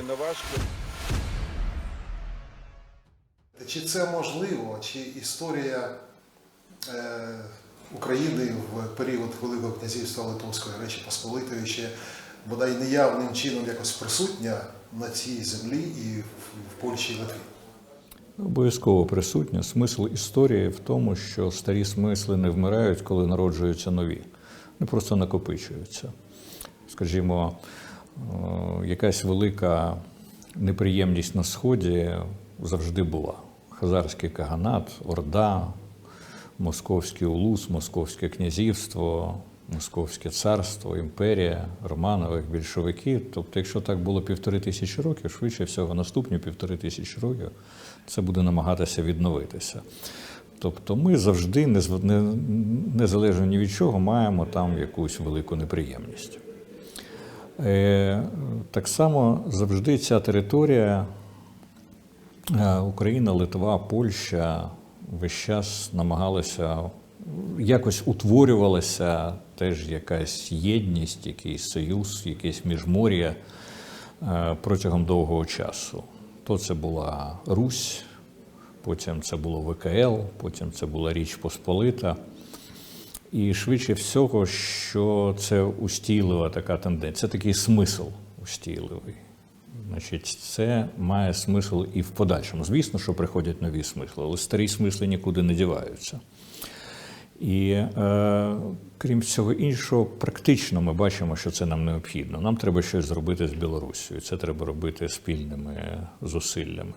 надзвичайно важко. Чи це можливо, чи історія е, України в період Великого князівства Литовської Речі Посполитої ще бодай неявним чином якось присутня на цій землі і в, в Польщі і Литві? Обов'язково присутня. Смисл історії в тому, що старі смисли не вмирають, коли народжуються нові. Вони просто накопичуються. Скажімо, якась велика неприємність на Сході завжди була. Хазарський каганат, Орда, Московський улус, Московське князівство, Московське царство, імперія, Романових, більшовики. Тобто, якщо так було півтори тисячі років, швидше всього, наступні півтори тисячі років це буде намагатися відновитися. Тобто ми завжди, незалежно ні від чого, маємо там якусь велику неприємність. Е, Так само завжди ця територія, е, Україна, Литва, Польща весь час намагалися якось утворювалася теж якась єдність, якийсь союз, якесь міжмор'я е, протягом довгого часу. То це була Русь, потім це було ВКЛ, потім це була Річ Посполита. І швидше всього, що це устійлива така тенденція, це такий смисл устійливий. Значить, це має смисл і в подальшому. Звісно, що приходять нові смисли, але старі смисли нікуди не діваються. І е, крім всього іншого, практично ми бачимо, що це нам необхідно. Нам треба щось зробити з Білорусією. Це треба робити спільними зусиллями.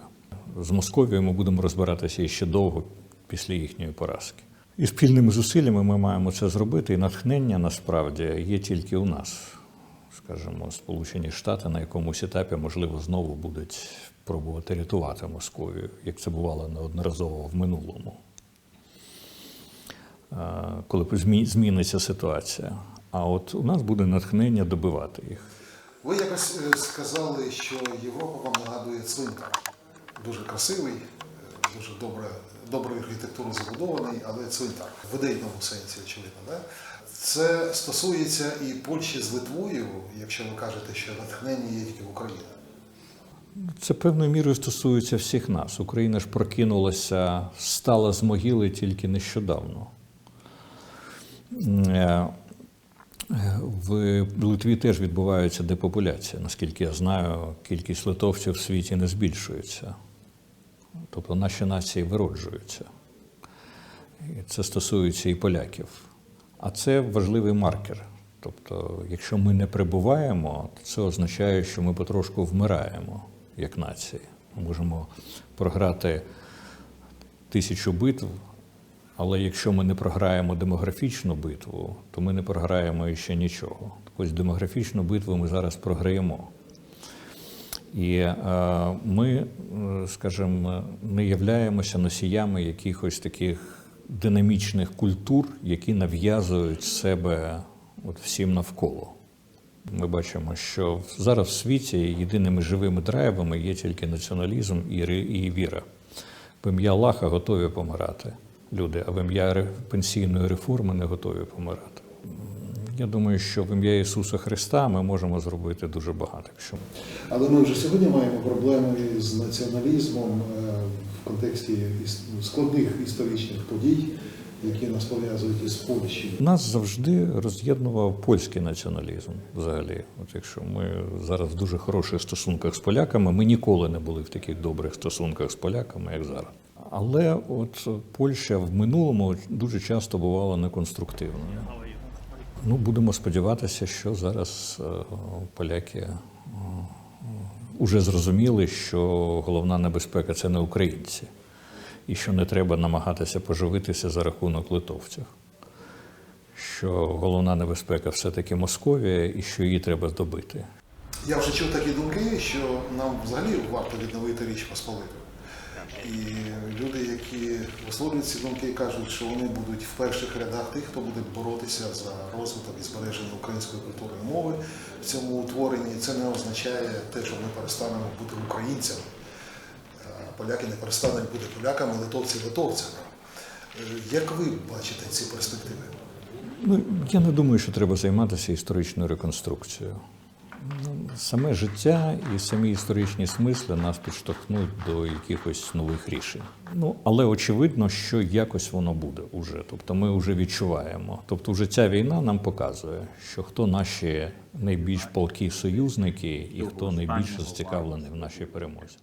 З Московією ми будемо розбиратися ще довго після їхньої поразки. І спільними зусиллями ми маємо це зробити. І натхнення насправді є тільки у нас. Скажімо, Сполучені Штати на якомусь етапі, можливо, знову будуть пробувати рятувати Московію, як це бувало неодноразово в минулому коли зміниться ситуація. А от у нас буде натхнення добивати їх. Ви якось е, сказали, що Європа вам нагадує цвинтар. Дуже красивий, е, дуже добре, доброю архітектурою забудований, але цвинтар в ідейному сенсі, очевидно. Да? Це стосується і Польщі з Литвою, якщо ви кажете, що натхнення є тільки в Україні. Це певною мірою стосується всіх нас. Україна ж прокинулася, стала з могили тільки нещодавно. Е, В Литві теж відбувається депопуляція. Наскільки я знаю, кількість литовців в світі не збільшується. Тобто наші нації вироджуються. Це стосується і поляків. А це важливий маркер. Тобто, якщо ми не прибуваємо, то це означає, що ми потрошку вмираємо як нації. Ми можемо програти тисячу битв, але якщо ми не програємо демографічну битву, то ми не програємо ще нічого. Так ось демографічну битву ми зараз програємо. І е, ми, е, скажімо, не являємося носіями якихось таких динамічних культур, які нав'язують себе от всім навколо. Ми бачимо, що зараз в світі єдиними живими драйвами є тільки націоналізм і, віра. В ім'я Аллаха готові помирати люди, а в ім'я пенсійної реформи не готові помирати. Я думаю, що в ім'я Ісуса Христа ми можемо зробити дуже багато. Якщо Але ми вже сьогодні маємо проблеми з націоналізмом е, в контексті складних історичних подій, які нас пов'язують із Польщею. Нас завжди роз'єднував польський націоналізм взагалі. От якщо ми зараз в дуже хороших стосунках з поляками, ми ніколи не були в таких добрих стосунках з поляками, як зараз. Але от Польща в минулому дуже часто бувала неконструктивною. Ну, будемо сподіватися, що зараз е, поляки е, уже зрозуміли, що головна небезпека це не українці, і що не треба намагатися поживитися за рахунок литовців. Що головна небезпека все-таки Московія, і що її треба здобити. Я вже чув такі думки, що нам взагалі варто відновити річ Посполиту. І люди, які висловлюють ці думки, кажуть, що вони будуть в перших рядах тих, хто буде боротися за розвиток і збереження української культури і мови в цьому утворенні. Це не означає те, що ми перестанемо бути українцями. Поляки не перестануть бути поляками, литовці литовцями. Е, Як ви бачите ці перспективи? Ну, я не думаю, що треба займатися історичною реконструкцією. Саме життя і самі історичні смисли нас підштовхнуть до якихось нових рішень. Ну але очевидно, що якось воно буде уже. Тобто ми вже відчуваємо. Тобто, вже ця війна нам показує, що хто наші найбільш палкі союзники і хто найбільше зацікавлений в нашій перемозі.